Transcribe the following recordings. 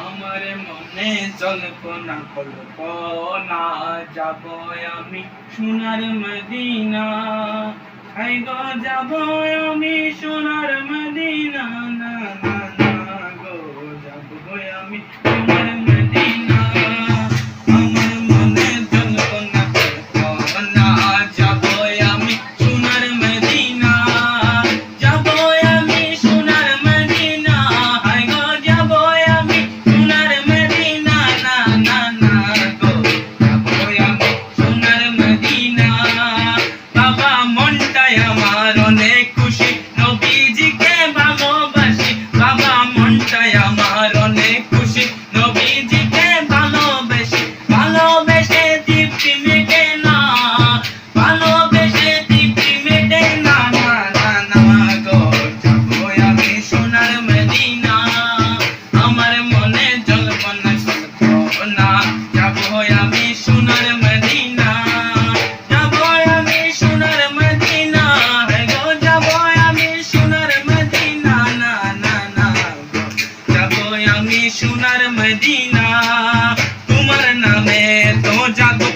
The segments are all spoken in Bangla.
আমার মনে জল্পনা কল্পনা যাব আমি সোনার মদিনা। যাব আমি সোনার আমি সোনার মদিনা তোমার নামে তো জাদু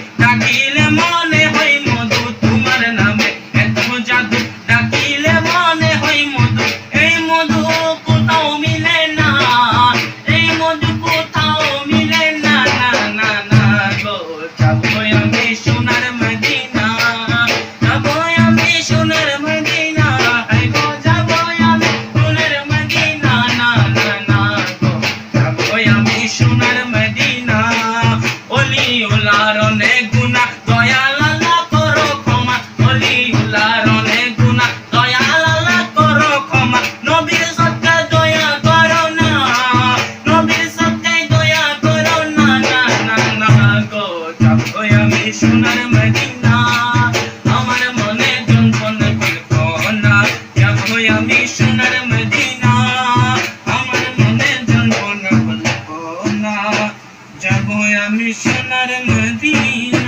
আমি সোনার মদিনা।